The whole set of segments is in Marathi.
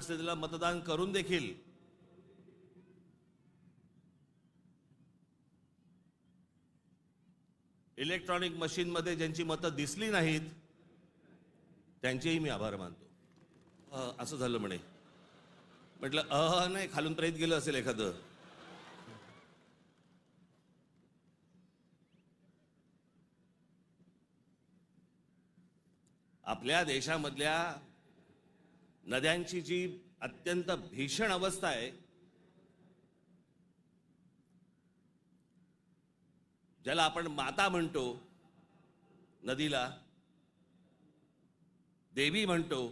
स्मार्ट मतदान करून देखील इलेक्ट्रॉनिक मशीनमध्ये ज्यांची मतं दिसली नाहीत त्यांचेही मी आभार मानतो. असं झालं म्हणे. म्हटलं अह नाही खालून प्रेत गेलं असेल एखादं. आपल्या देशामधल्या नद्यांची जी अत्यंत भीषण अवस्था आहे ज्याला आपण माता म्हणतो नदीला देवी म्हणतो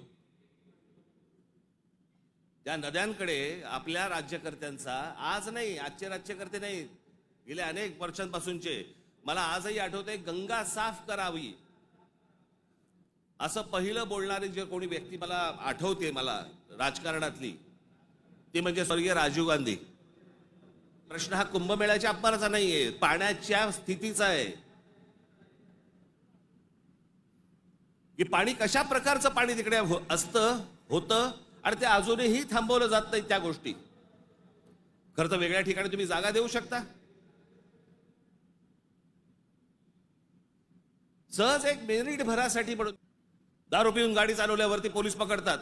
त्या नद्यांकडे आपल्या राज्यकर्त्यांचा आज नाही आजचे राज्यकर्ते नाही गेल्या अनेक वर्षांपासूनचे. मला आजही आठवते गंगा साफ करावी. असं पहिलं बोलणारी जे कोणी व्यक्ती मला आठवते मला राजकारणातली ती म्हणजे स्वर्गीय राजीव गांधी. प्रश्न हा कुंभमेळ्याच्या अपाराचा नाहीये पाण्याच्या स्थितीचा आहे. की पाणी कशा प्रकारचं पाणी तिकडे हो- असतं होतं आणि ते अजूनही थांबवलं जात नाही त्या गोष्टी. खरं तर वेगळ्या ठिकाणी तुम्ही जागा देऊ शकता. सहज एक मेरिट भरासाठी म्हणून दारू पिऊन गाडी चालवल्यावरती पोलीस पकडतात.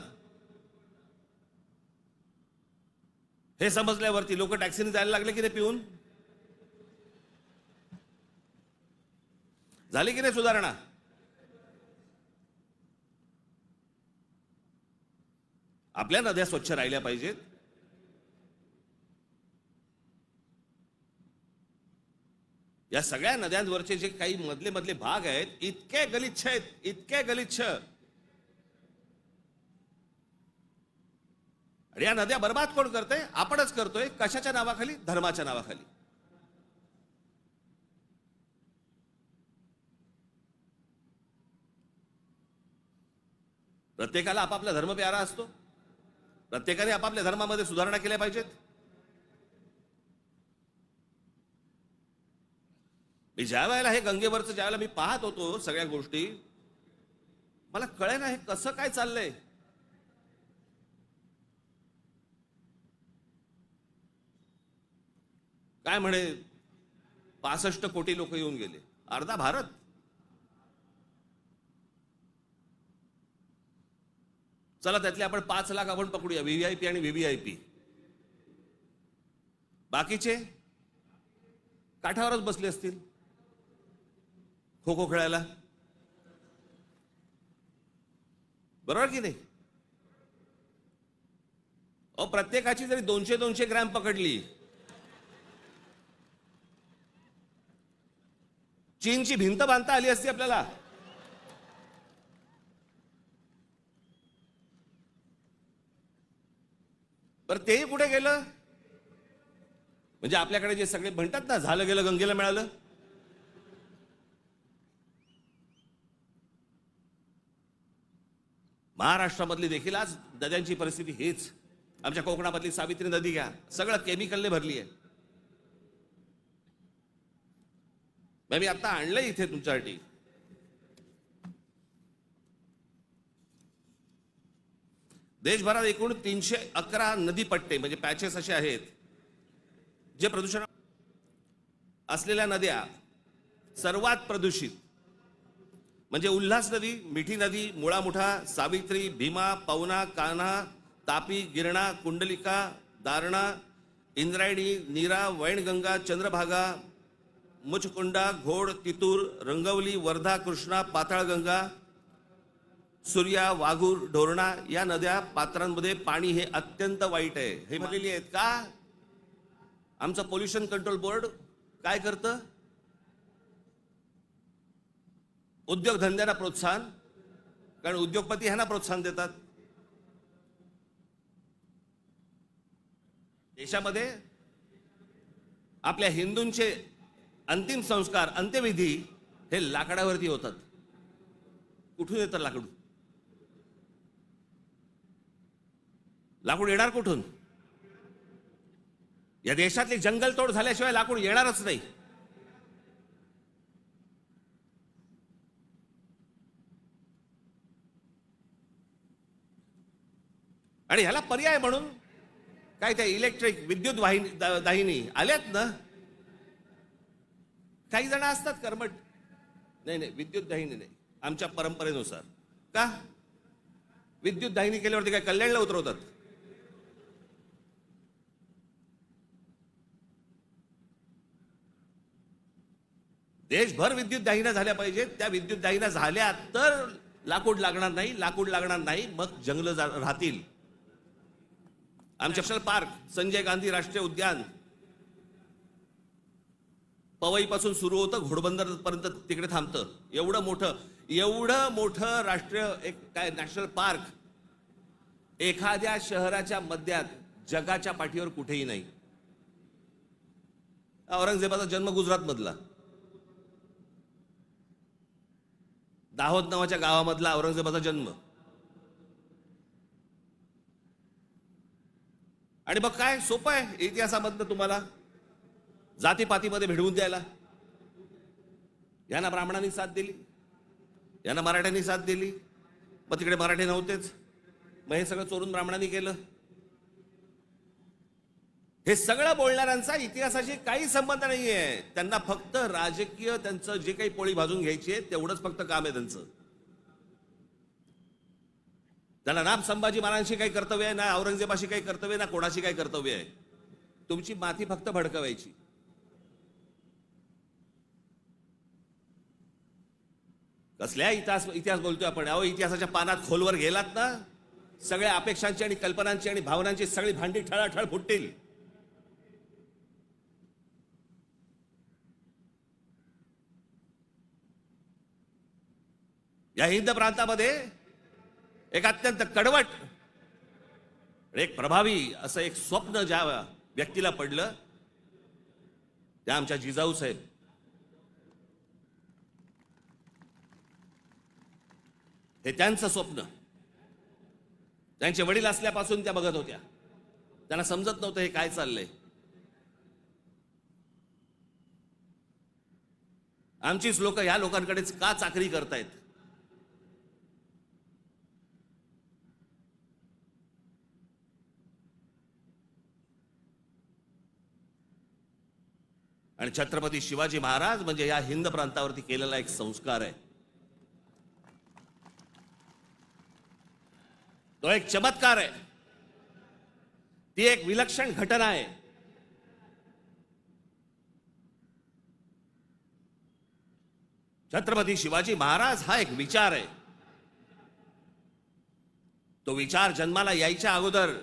हे समजल्यावरती लोक टॅक्सीने जायला लागले की नाही पिऊन? झाली की नाही सुधारणा? आपल्या नद्या स्वच्छ राहिल्या पाहिजेत. या सगळ्या नद्यांवरचे जे काही मधले मधले भाग आहेत इतके गलिच्छ आहेत इतके गलिच्छ. आणि या नद्या बर्बाद कोण करतोय आपणच करतोय. कशाच्या नावाखाली? धर्माच्या नावाखाली. प्रत्येकाला आपापला धर्म प्यारा असतो. प्रत्येकाने आपापल्या धर्मामध्ये सुधारणा केल्या पाहिजेत. मी ज्या वेळेला हे गंगेवरचं ज्या वेळेला मी पाहत होतो सगळ्या गोष्टी मला कळे ना हे कसं काय चाललंय. काय म्हणे पासष्ट कोटी लोक येऊन गेले. अर्धा भारत. चला त्यातले आपण पाच लाख आपण पकडूया व्हीव्हीआयपी आणि व्हीव्हीआयपी बाकीचे काठावरच बसले असतील. खो खो खेळायला. बरोबर की नाही? अहो प्रत्येकाची जरी दोनशे दोनशे ग्रॅम पकडली चीनची भिंत बांधता आली असती आपल्याला. बरं तेही कुठे गेलं? म्हणजे आपल्याकडे जे सगळे म्हणतात ना झालं गेलं गंगेला मिळालं. महाराष्ट्रामधली देखील आज नद्यांची परिस्थिती हेच. आमच्या कोकणामधली सावित्री नदी घ्या. सगळं केमिकलने भरली आहे मी आता आणलंय इथे तुमच्यासाठी. देशभरात एकूण तीनशे अकरा नदीपट्टे म्हणजे पॅचेस असे आहेत जे प्रदूषण असलेल्या नद्या सर्वात प्रदूषित. म्हणजे उल्हास नदी मिठी नदी मुळामुठा सावित्री भीमा पवना कान्हा तापी गिरणा कुंडलिका दारणा इंद्रायणी नीरा वैणगंगा चंद्रभागा मुचकुंडा घोड तितूर रंगवली वर्धा कृष्णा पाताळगंगा सूर्या वाघूर ढोरणा या नद्या पात्रांमध्ये पाणी हे अत्यंत वाईट आहे. हे म्हणलेली आहेत का? आमचं पोल्युशन कंट्रोल बोर्ड काय करतं? उद्योगधंद्यांना प्रोत्साहन कारण उद्योगपती ह्यांना प्रोत्साहन देतात. देशामध्ये आपल्या हिंदूंचे अंतिम संस्कार अंत्यविधी हे लाकडावरती होतात. कुठून येतं लाकडू? लाकूड येणार कुठून? या देशातली जंगलतोड झाल्याशिवाय लाकूड येणारच नाही. आणि ह्याला पर्याय म्हणून काय त्या इलेक्ट्रिक विद्युत वाहिनी दाहिनी आल्यात ना काही जण असतात कर्मट नाही नाही विद्युत दाहिनी नाही. आमच्या परंपरेनुसार. का? विद्युत दाहिनी केल्यावरती काय कल्याणला उतरवतात? देशभर विद्युत दाहिन्या झाल्या पाहिजेत. त्या विद्युत दाहिन्या झाल्या तर लाकूड लागणार नाही लाकूड लागणार नाही मग जंगल राहतील. आमच्या पार्क संजय गांधी राष्ट्रीय उद्यान. पवईपासून सुरू होतं घोडबंदरपर्यंत तिकडे थांबतं. एवढं मोठं एवढं मोठं राष्ट्रीय एक काय नॅशनल पार्क एखाद्या शहराच्या मध्यात जगाच्या पाठीवर कुठेही नाही. औरंगजेबाचा जन्म गुजरात मधला दाहोद नावाच्या गावामधला औरंगजेबाचा जन्म. आणि मग काय सोपं आहे इतिहासामधनं तुम्हाला? जातीपातीमध्ये भिडवून द्यायला. यांना ब्राह्मणांनी साथ दिली. यांना मराठ्यांनी साथ दिली. मग तिकडे मराठी नव्हतेच. मग हे सगळं चोरून ब्राह्मणांनी केलं. हे सगळं बोलणाऱ्यांचा इतिहासाशी काही संबंध नाही आहे त्यांना फक्त राजकीय त्यांचं जे काही पोळी भाजून घ्यायची आहे तेवढंच फक्त काम आहे त्यांचं. त्यांना ना संभाजी महाराजांशी काही कर्तव्य आहे ना औरंगजेबाशी काही कर्तव्य ना कोणाशी काही कर्तव्य आहे. तुमची माती फक्त भडकवायची. कसल्या इतिहास इतिहास बोलतोय आपण. अहो इतिहासाच्या पानात खोलवर गेलात ना सगळ्या अपेक्षांची आणि कल्पनांची आणि भावनांची सगळी भांडी ठळाठळ फुटतील. या हिंद प्रांतामध्ये एक अत्यंत कडवट एक प्रभावी असं एक स्वप्न ज्या व्यक्तीला पडलं त्या आमच्या जिजाऊ साहेब. हे त्यांचं स्वप्न. त्यांचे वडील असल्यापासून त्या बघत होत्या. त्यांना समजत नव्हतं हे काय चाललंय. आमचीच लोक या लोकांकडेच का चाकरी करतायत? आणि छत्रपती शिवाजी महाराज म्हणजे या हिंद प्रांतावरती केलेला एक संस्कार आहे. तो एक चमत्कार आहे. ती एक विलक्षण घटना आहे. छत्रपती शिवाजी महाराज हा एक विचार आहे. तो विचार जन्माला यायच्या अगोदर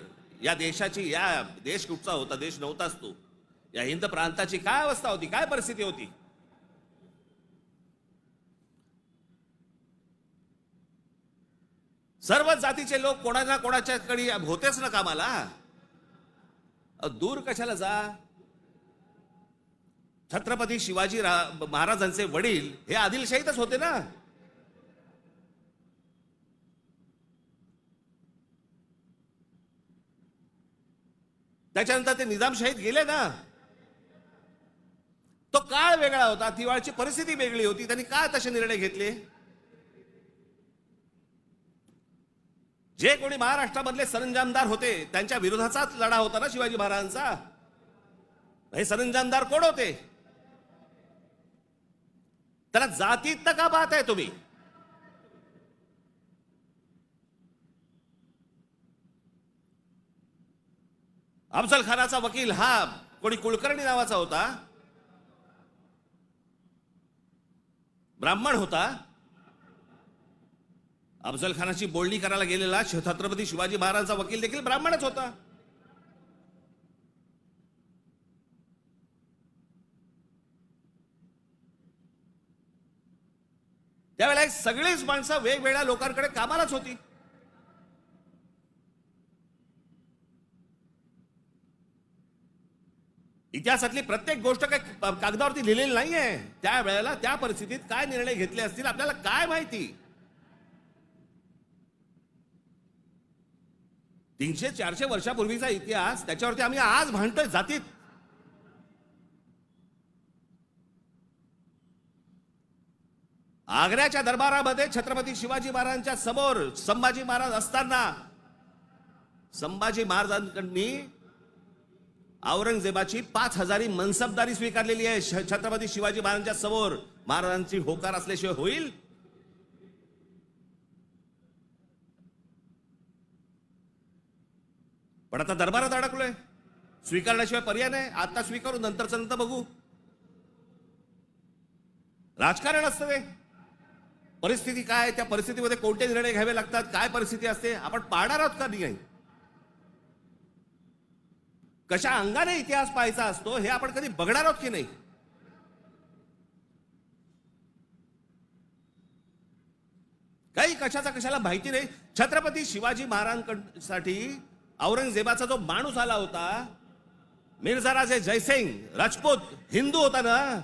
या देशाची या देश कुठचा होता देश नव्हताच तो. या हिंद प्रांताची काय अवस्था होती काय परिस्थिती होती? सर्व जातीचे लोक कोणाच्या कोणाच्याकडे होतेच ना कामाला. दूर कशाला जा? छत्रपती शिवाजी रा- महाराजांचे वडील हे आदिलशाहीतच होते ना. त्याच्यानंतर ते निजामशाहीत गेले ना. तो काळ वेगळा होता तिवाळची परिस्थिती वेगळी होती त्यांनी का तसे निर्णय घेतले? जे कोणी महाराष्ट्रामधले सरंजामदार होते त्यांच्या विरोधाचाच लढा होता ना शिवाजी महाराजांचा? हे सरंजामदार कोण होते? त्याला जातीत का पाहताय तुम्ही? अफजल खानाचा वकील हा कोणी कुलकर्णी नावाचा होता? ब्राह्मण होता? अफजल खानाची बोलणी करायला गेलेला छत्रपती शिवाजी महाराजांचा वकील देखील ब्राह्मणच होता. त्यावेळेला सगळीच माणसं वेगवेगळ्या लोकांकडे कामालाच होती. इतिहासातली प्रत्येक गोष्ट काही कागदावरती लिहिलेली नाहीये. त्या वेळेला त्या परिस्थितीत काय निर्णय घेतले असतील आपल्याला काय माहिती? तीनशे चारशे वर्षापूर्वीचा इतिहास त्याच्यावरती आम्ही आज भांडतोय जातीत. आग्र्याच्या दरबारामध्ये छत्रपती शिवाजी महाराजांच्या समोर संभाजी महाराज असताना संभाजी महाराजांकडनी औरंगजेबाची पाच हजारी मनसबदारी स्वीकारलेली आहे. श- छत्रपती शिवाजी महाराजांच्या समोर महाराजांची होकार असल्याशिवाय होईल? पण आता दरबारात अडकलोय. स्वीकारल्याशिवाय पर्याय नाही. आता स्वीकारू नंतरचं नंतर बघू. राजकारण असतं ते परिस्थिती काय त्या परिस्थितीमध्ये कोणते निर्णय घ्यावे लागतात? काय परिस्थिती असते? आपण पाहणार आहोत का नाही कशा अंगाने इतिहास पाहायचा असतो हे आपण कधी बघणार आहोत की नाही? काही कशाचा कशाला माहिती नाही. छत्रपती शिवाजी महाराजांसाठी औरंगजेबाचा जो माणूस आला होता मिर्झा राजे जयसिंग राजपूत हिंदू होता ना?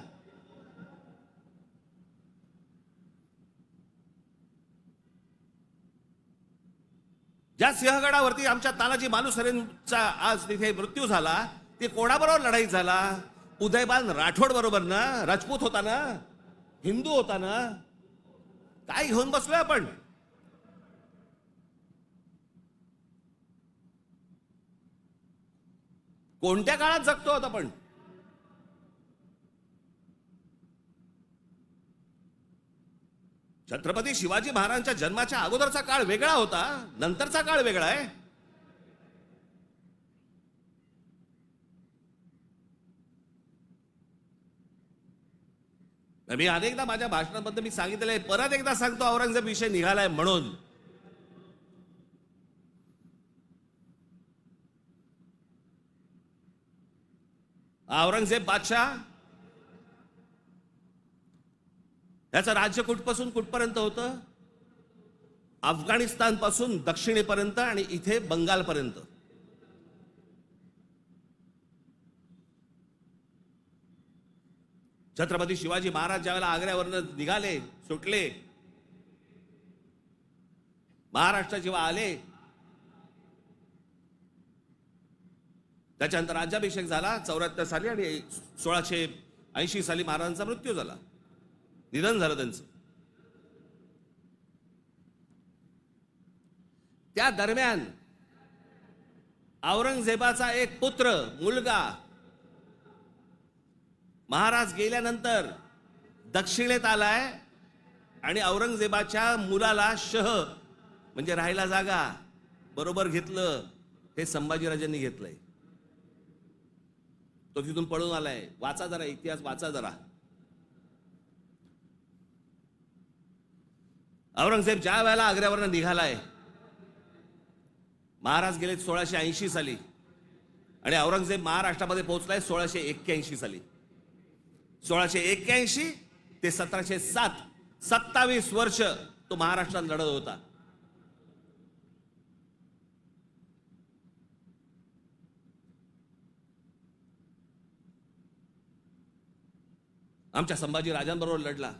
ज्या सिंहगडावरती आमच्या तानाजी मालुसरेंचा आज तिथे मृत्यू झाला ते कोणाबरोबर लढाई झाला? उदयबान राठोड बरोबर ना? राजपूत होता ना? हिंदू होता ना? काय घेऊन बसलोय आपण? कोणत्या काळात जगतो आहोत आपण? छत्रपती शिवाजी महाराजांच्या जन्माच्या अगोदरचा काळ वेगळा होता नंतरचा काळ वेगळा आहे. मी अनेकदा माझ्या भाषणाबद्दल मी सांगितलेलं आहे परत एकदा सांगतो औरंगजेब विषय निघालाय म्हणून. औरंगजेब बादशाह? याचं राज्य कुठपासून कुठपर्यंत होतं? अफगाणिस्तानपासून दक्षिणेपर्यंत आणि इथे बंगालपर्यंत. छत्रपती शिवाजी महाराज ज्यावेळेला आग्र्यावरनं निघाले सुटले महाराष्ट्र जेव्हा आले त्याच्यानंतर राज्याभिषेक झाला चौऱ्याहत्तर साली आणि सोळाशे ऐंशी साली महाराजांचा मृत्यू झाला. निधन झालं त्यांचं. त्या दरम्यान औरंगजेबाचा एक पुत्र मुलगा महाराज गेल्यानंतर दक्षिणेत आलाय आणि औरंगजेबाच्या मुलाला शह म्हणजे राहायला जागा बरोबर घेतलं हे संभाजीराजांनी घेतलंय. तो तिथून पळून आलाय. वाचा जरा इतिहास वाचा जरा. औरंगजेब ज्या वेळेला आग्र्यावरनं निघालाय महाराज गेले सोळाशे ऐंशी साली. आणि औरंगजेब महाराष्ट्रामध्ये पोहोचलाय सोळाशे एक्क्याऐंशी साली. सोळाशे एक्क्याऐंशी ते सतराशे सात सत्तावीस वर्ष तो महाराष्ट्रात लढत होता. आमच्या संभाजी राजांबरोबर लढला.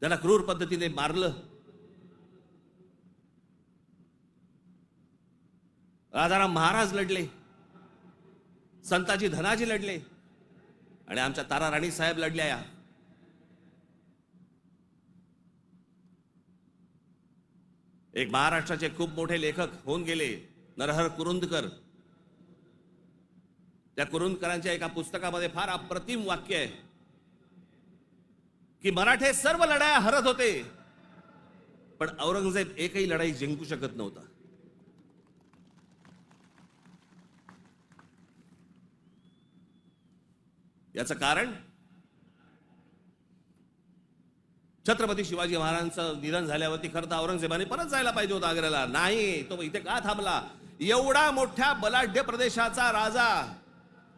त्याला क्रूर पद्धतीने मारलं. राजाराम महाराज लढले. संताजी धनाजी लढले. आणि आमच्या तारा राणी साहेब लढल्या या. एक महाराष्ट्राचे खूप मोठे लेखक होऊन गेले नरहर कुरुंदकर. त्या कुरुंदकरांच्या एका पुस्तकामध्ये फार अप्रतिम वाक्य आहे की मराठे सर्व लढाया हरत होते पण औरंगजेब एकही लढाई जिंकू शकत नव्हता. याचं कारण? छत्रपती शिवाजी महाराजांचं निधन झाल्यावरती खरं तर औरंगजेबाने परत जायला पाहिजे होता आग्र्याला. नाही तो इथे का थांबला? एवढा मोठ्या बलाढ्य प्रदेशाचा राजा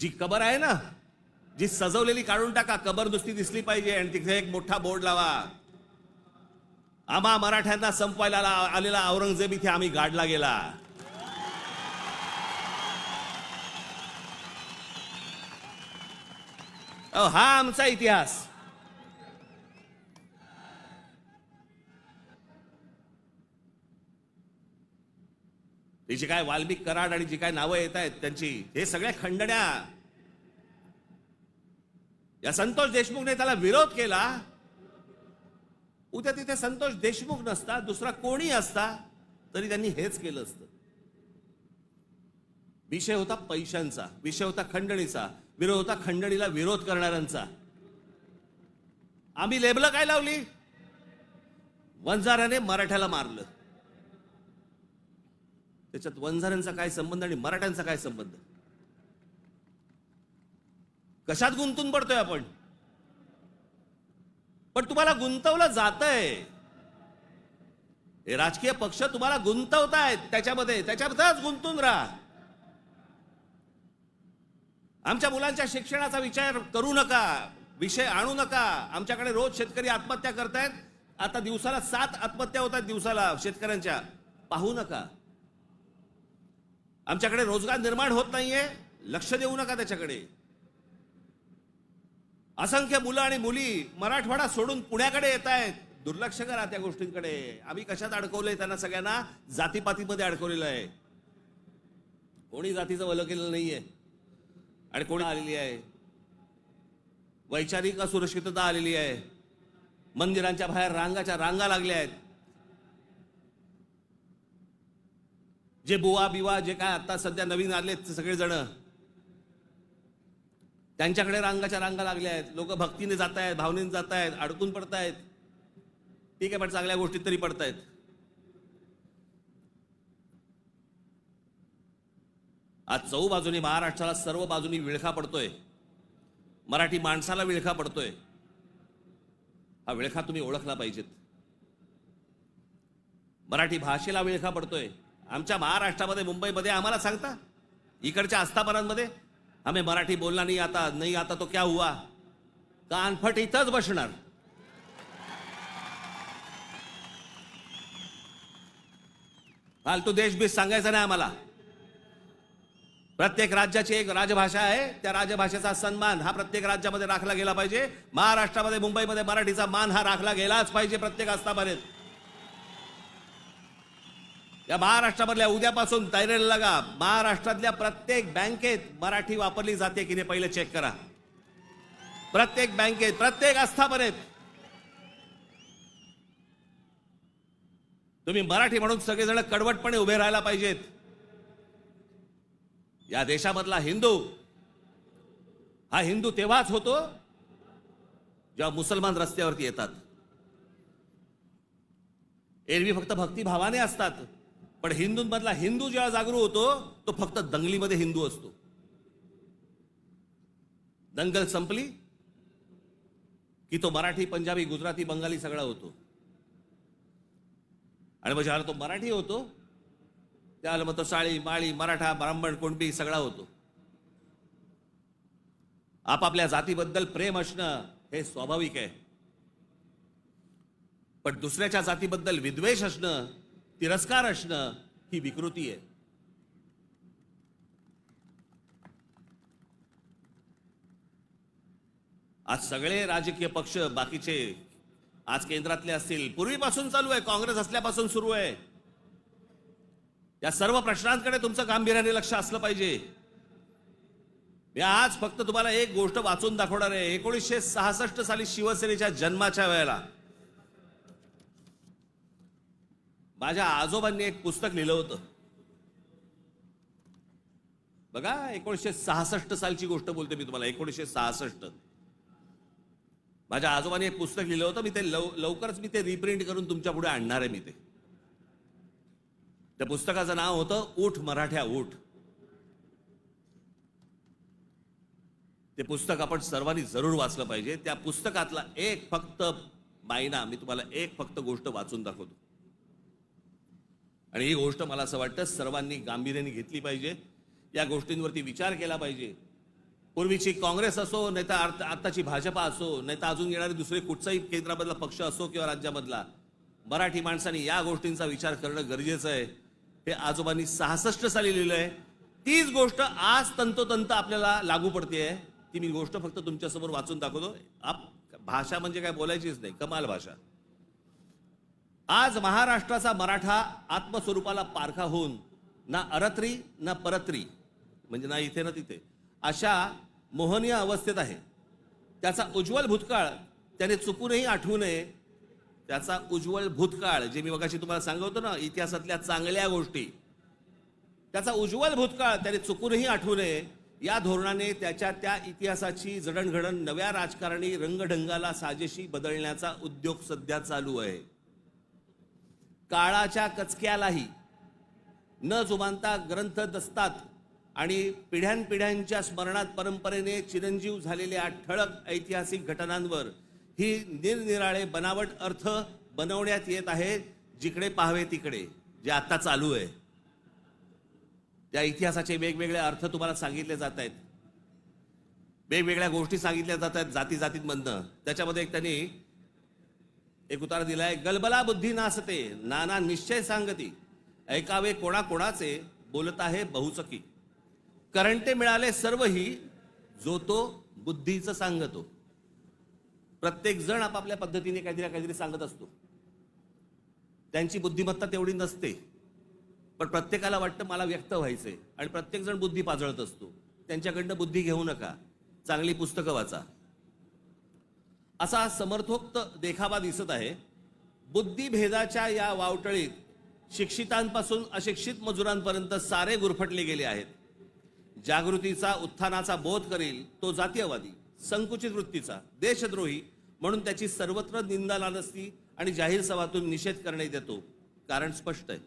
जी कबर आहे ना जी सजवलेली काढून टाका कबर दुसरी दिसली पाहिजे आणि तिथे एक मोठा बोर्ड लावा. आम्हा मराठ्यांना संपवायला आलेला औरंगजेब इथे आम्ही गाडला गेला. अहो, हा आमचा इतिहास. ती जी काय वाल्मिक कराड आणि जी काय नावं येत आहेत त्यांची हे सगळ्या खंडण्या. या संतोष देशमुखने त्याला विरोध केला. उद्या तिथे संतोष देशमुख नसता दुसरा कोणी असता तरी त्यांनी हेच केलं असतं. विषय होता पैशांचा विषय होता खंडणीचा विरोध होता खंडणीला विरोध करणाऱ्यांचा. आम्ही लेबलं काय लावली? वंजाराने मराठ्याला मारलं. त्याच्यात वंजाऱ्यांचा काय संबंध आणि मराठ्यांचा काय संबंध? कशात गुंतून पडतोय आपण? पण तुम्हाला गुंतवलं जातंय. हे राजकीय पक्ष तुम्हाला गुंतवतायत त्याच्यामध्ये. त्याच्याबद्दलच गुंतून राहा. आमच्या मुलांच्या शिक्षणाचा विचार करू नका. विषय आणू नका. आमच्याकडे रोज शेतकरी आत्महत्या करतायत. आता दिवसाला सात आत्महत्या होतात दिवसाला शेतकऱ्यांच्या. पाहू नका. आमच्याकडे रोजगार निर्माण होत नाहीये. लक्ष देऊ नका त्याच्याकडे. असंख्य मुलं आणि मुली मराठवाडा सोडून पुण्याकडे येत आहेत. दुर्लक्ष करा त्या गोष्टींकडे. आम्ही कशात अडकवलंय त्यांना सगळ्यांना? जातीपातीमध्ये अडकवलेलं आहे. कोणी जातीचं वलं केलेलं नाहीये. आणि कोणी आलेली आहे. वैचारिक असुरक्षितता आलेली आहे. मंदिरांच्या बाहेर रांगाच्या रांगा लागल्या आहेत. जे बुवा बिवा जे काय आता सध्या नवीन आले सगळेजण. त्यांच्याकडे रांगाच्या रांगा लागल्या आहेत. लोक भक्तीने जात आहेत भावनेने जात आहेत अडकून पडतायत. ठीक आहे पण चांगल्या गोष्टीत तरी पडतायत. आज चौ बाजूनी महाराष्ट्राला सर्व बाजूनी विळखा पडतोय. मराठी माणसाला विळखा पडतोय. हा विळखा तुम्ही ओळखला पाहिजेत. मराठी भाषेला विळखा पडतोय. आमच्या महाराष्ट्रामध्ये मुंबईमध्ये आम्हाला सांगता? इकडच्या आस्थापनांमध्ये? आम्ही मराठी बोलला नाही आता नाही आता तो क्या हुआ? कानफट इथंच बसणार. फालतू देशबीस सांगायचं नाही आम्हाला. प्रत्येक राज्याची एक राजभाषा आहे त्या राजभाषेचा सन्मान हा प्रत्येक राज्यामध्ये राखला गेला पाहिजे. महाराष्ट्रामध्ये मुंबईमध्ये मराठीचा मान हा राखला गेलाच पाहिजे प्रत्येक आस्थापनेत. या महाराष्ट्रामधल्या उद्यापासून तयारीला लागा. महाराष्ट्रातल्या प्रत्येक बँकेत मराठी वापरली जाते की नाही पहिले चेक करा. प्रत्येक बँकेत प्रत्येक आस्थापनेत. तुम्ही मराठी म्हणून सगळेजण कडवटपणे उभे राहायला पाहिजेत. या देशामधला हिंदू हा हिंदू तेव्हाच होतो जेव्हा मुसलमान रस्त्यावरती येतात. एरवी फक्त भक्तिभावाने असतात. पण हिंदूंमधला हिंदू जेव्हा जागरूक होतो तो फक्त दंगलीमध्ये हिंदू असतो. दंगल संपली की तो मराठी पंजाबी गुजराती बंगाली सगळा होतो. आणि मग ज्याला तो मराठी होतो त्याला मग तो साळी माळी मराठा ब्राह्मण कोणबी सगळा होतो. आपापल्या जातीबद्दल प्रेम असणं हे स्वाभाविक आहे. पण दुसऱ्याच्या जातीबद्दल विद्वेष असणं तिरस्कार असणं ही विकृती आहे. आज सगळे राजकीय पक्ष बाकीचे आज केंद्रातले असतील पूर्वीपासून चालू आहे काँग्रेस असल्यापासून सुरू आहे. या सर्व प्रश्नांकडे तुमचं गांभीर्याने लक्ष असलं पाहिजे. मी आज फक्त तुम्हाला एक गोष्ट वाचून दाखवणार आहे. एकोणीसशे सहासष्ट साली शिवसेनेच्या जन्माच्या वेळेला माझ्या आजोबांनी एक पुस्तक लिहिलं होतं. बघा एकोणीसशे सहासष्ट सालची गोष्ट बोलते मी तुम्हाला एकोणीसशे सहासष्ट. माझ्या आजोबाने एक पुस्तक लिहिलं होतं मी ते लव लवकरच मी ते रिप्रिंट करून तुमच्यापुढे आणणार आहे मी ते. त्या पुस्तकाचं नाव होतं ऊठ मराठ्या ऊठ. ते पुस्तक आपण सर्वांनी जरूर वाचलं पाहिजे. त्या पुस्तकातला एक फक्त मायना मी तुम्हाला एक फक्त गोष्ट वाचून दाखवतो. आणि ही गोष्ट मला असं वाटतं सर्वांनी गांभीर्याने घेतली पाहिजे. या गोष्टींवरती विचार केला पाहिजे. पूर्वीची काँग्रेस असो नाही तर आत्ताची भाजपा असो नाही तर अजून येणारे दुसरे कुठचाही केंद्रामधला पक्ष असो किंवा राज्यामधला मराठी माणसांनी या गोष्टींचा विचार करणं गरजेचं आहे. हे आजोबांनी सहासष्ट साली लिहिलं आहे तीच गोष्ट आज तंतोतंत आपल्याला लागू पडते ती मी गोष्ट फक्त तुमच्यासमोर वाचून दाखवतो. आप भाषा म्हणजे काय बोलायचीच नाही. कमाल भाषा. आज महाराष्ट्राचा मराठा आत्मस्वरूपाला पारखा होऊन ना अरत्री ना परत्री म्हणजे ना इथे ना तिथे अशा मोहनीय अवस्थेत आहे. त्याचा उज्ज्वल भूतकाळ त्याने चुकूनही आठवू नये. त्याचा उज्ज्वल भूतकाळ जे मी मगाशी तुम्हाला सांगवतो ना इतिहासातल्या चांगल्या गोष्टी त्याचा उज्ज्वल भूतकाळ त्याने चुकूनही आठवू नये. या धोरणाने त्याच्या त्या इतिहासाची जडणघडण नव्या राजकारणी रंगढंगाला साजेशी बदलण्याचा उद्योग सध्या चालू आहे. काळाच्या कचक्यालाही न जुमानता ग्रंथ दसतात आणि पिढ्यानपिढ्यांच्या स्मरणात परंपरेने चिरंजीव झालेल्या ठळक ऐतिहासिक घटनांवर ही निरनिराळे बनावट अर्थ बनवण्यात येत आहेत जिकडे पाहावे तिकडे जे आता चालू आहे. त्या इतिहासाचे वेगवेगळे अर्थ तुम्हाला सांगितले जात आहेत. वेगवेगळ्या गोष्टी सांगितल्या जात आहेत जाती जातींमधनं त्याच्यामध्ये एक त्यांनी एक उतार दिलाय गलबला बुद्धी नासते नाना निश्चय सांगती. ऐकावे कोणा कोणाचे बोलत आहे बहुचकी. करंटे मिळाले सर्वही जो तो बुद्धीचं सांगतो. प्रत्येक जण आपापल्या पद्धतीने काहीतरी काहीतरी सांगत असतो. त्यांची बुद्धिमत्ता तेवढी नसते. पण प्रत्येकाला वाटतं मला व्यक्त व्हायचंय. आणि प्रत्येक जण बुद्धी पाजळत असतो. त्यांच्याकडनं बुद्धी घेऊ नका. चांगली पुस्तकं वाचा. असा समर्थोक्त देखावा दिसत आहे. बुद्धिभेदाच्या या वावटळीत शिक्षितांपासून अशिक्षित मजुरांपर्यंत सारे गुरफटले गेले आहेत. जागृतीचा उत्थानाचा बोध करील तो जातीयवादी संकुचित वृत्तीचा देशद्रोही म्हणून त्याची सर्वत्र निंदा नालस्ती आणि जाहीर सभातून निषेध करण्यात येतो कारण स्पष्ट आहे.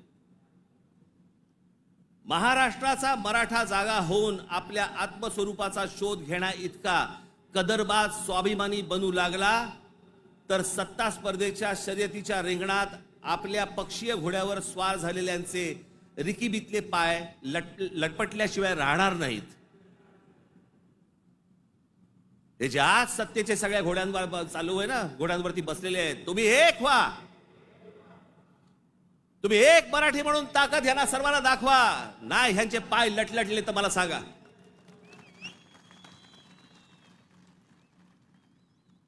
महाराष्ट्राचा मराठा जागा होऊन आपल्या आत्मस्वरूपाचा शोध घेण्या इतका कदरबाज स्वाभिमानी बनू लागला तर सत्ता स्पर्धेच्या शर्यतीच्या रिंगणात आपल्या पक्षीय घोड्यावर स्वार झालेल्यांचे रिकीबीतले पाय लट लटपटल्याशिवाय राहणार नाहीत. हे जे आज सत्तेचे सगळ्या घोड्यांवर चालू आहे ना घोड्यांवरती बसलेले आहेत तुम्ही एक व्हा. तुम्ही एक मराठी म्हणून ताकद ह्यांना सर्वांना दाखवा. नाही ह्यांचे पाय लटलटले तर मला सांगा.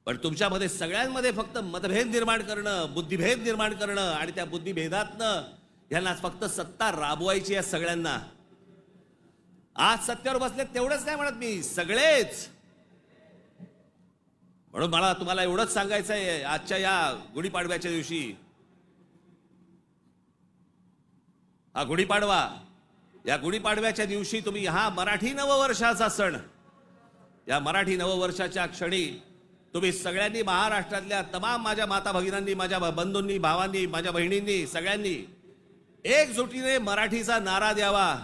पण तुमच्यामध्ये सगळ्यांमध्ये फक्त मतभेद निर्माण करणं बुद्धिभेद निर्माण करणं आणि त्या बुद्धिभेदातनं ह्यांना फक्त सत्ता राबवायची आहे सगळ्यांना. आज सत्तेवर बसले तेवढंच नाही म्हणत मी सगळेच. म्हणून मला तुम्हाला एवढंच सांगायचं आहे आजच्या या गुढीपाडव्याच्या दिवशी. हा गुढीपाडवा या गुढीपाडव्याच्या दिवशी तुम्ही हा मराठी नववर्षाचा सण या मराठी नववर्षाच्या क्षणी तुम्ही सगळ्यांनी महाराष्ट्रातल्या तमाम माझ्या माता भगिनांनी माझ्या बंधूंनी भावांनी माझ्या बहिणींनी सगळ्यांनी एकजुटीने मराठीचा नारा द्यावा.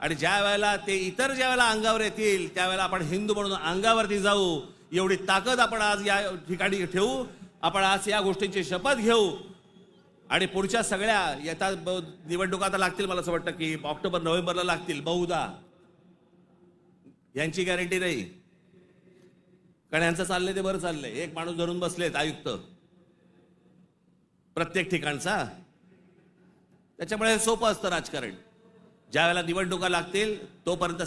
आणि ज्या वेळेला ते इतर ज्या वेळेला अंगावर येतील त्यावेळेला आपण हिंदू म्हणून अंगावरती जाऊ. एवढी ताकद आपण आज या ठिकाणी ठेवू. आपण आज या गोष्टींची शपथ घेऊ. आणि पुढच्या सगळ्या येतात ब- निवडणुका आता लागतील मला असं वाटतं की ऑक्टोबर नोव्हेंबरला लागतील बहुधा. यांची गॅरंटी नाही. कारण यांचं चाललंय ते बरं चाललंय. एक माणूस धरून बसलेत आयुक्त. प्रत्येक ठिकाणचा. त्याच्यामुळे सोपं असतं राजकारण. ज्या वेळेला निवडणुका लागतील तोपर्यंत